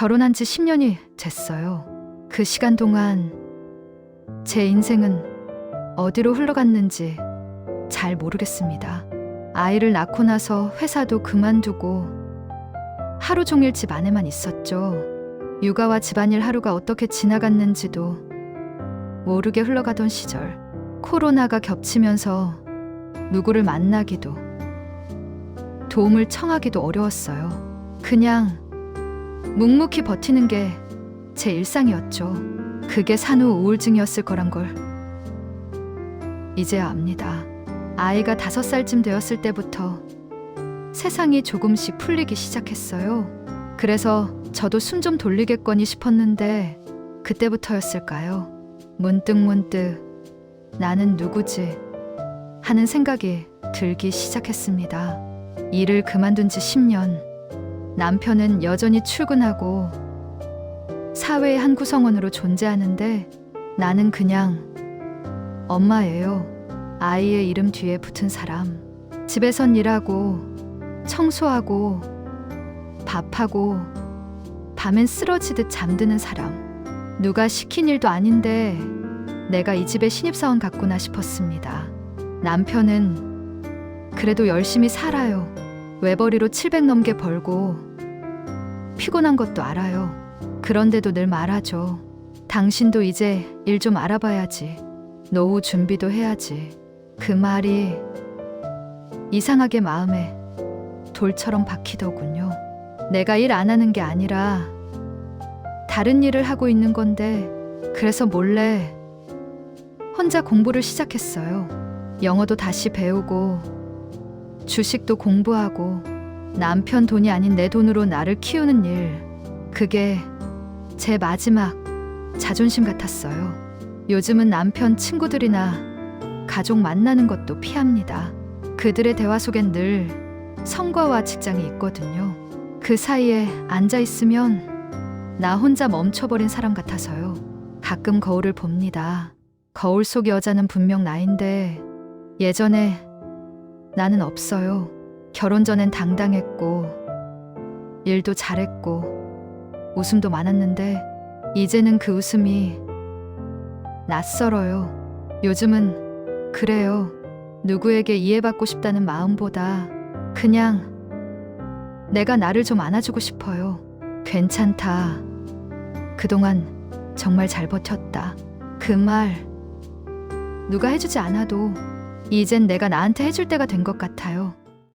결혼한 지 10년이 됐어요. 그 시간 동안 제 인생은 어디로 흘러갔는지 잘 모르겠습니다. 아이를 낳고 나서 회사도 그만두고 하루 종일 집 안에만 있었죠. 육아와 집안일 하루가 어떻게 지나갔는지도 모르게 흘러가던 시절. 코로나가 겹치면서 누구를 만나기도 도움을 청하기도 어려웠어요. 그냥 묵묵히 버티는 게 제 일상이었죠. 그게 산후 우울증이었을 거란 걸 이제야 압니다. 아이가 다섯 살쯤 되었을 때부터 세상이 조금씩 풀리기 시작했어요. 그래서 저도 숨 좀 돌리겠거니 싶었는데 그때부터였을까요? 문득 문득 나는 누구지 하는 생각이 들기 시작했습니다. 일을 그만둔 지 10년. 남편은 여전히 출근하고 사회의 한 구성원으로 존재하는데 나는 그냥 엄마예요. 아이의 이름 뒤에 붙은 사람. 집에선 일하고 청소하고 밥하고 밤엔 쓰러지듯 잠드는 사람. 누가 시킨 일도 아닌데 내가 이 집의 신입사원 같구나 싶었습니다. 남편은 그래도 열심히 살아요. 외벌이로 700 넘게 벌고 피곤한 것도 알아요. 그런데도 늘 말하죠. 당신도 이제 일 좀 알아봐야지. 노후 준비도 해야지. 그 말이 이상하게 마음에 돌처럼 박히더군요. 내가 일 안 하는 게 아니라 다른 일을 하고 있는 건데 그래서 몰래 혼자 공부를 시작했어요. 영어도 다시 배우고 주식도 공부하고 남편 돈이 아닌 내 돈으로 나를 키우는 일. 그게 제 마지막 자존심 같았어요. 요즘은 남편 친구들이나 가족 만나는 것도 피합니다. 그들의 대화 속엔 늘 성과와 직장이 있거든요. 그 사이에 앉아 있으면 나 혼자 멈춰버린 사람 같아서요. 가끔 거울을 봅니다. 거울 속 여자는 분명 나인데 예전에 나는 없어요. 결혼 전엔 당당했고 일도 잘했고 웃음도 많았는데 이제는 그 웃음이 낯설어요. 요즘은 그래요. 누구에게 이해받고 싶다는 마음보다 그냥 내가 나를 좀 안아주고 싶어요. 괜찮다. 그동안 정말 잘 버텼다. 그 말 누가 해주지 않아도 이젠 내가 나한테 해줄 때가 된 것 같아요.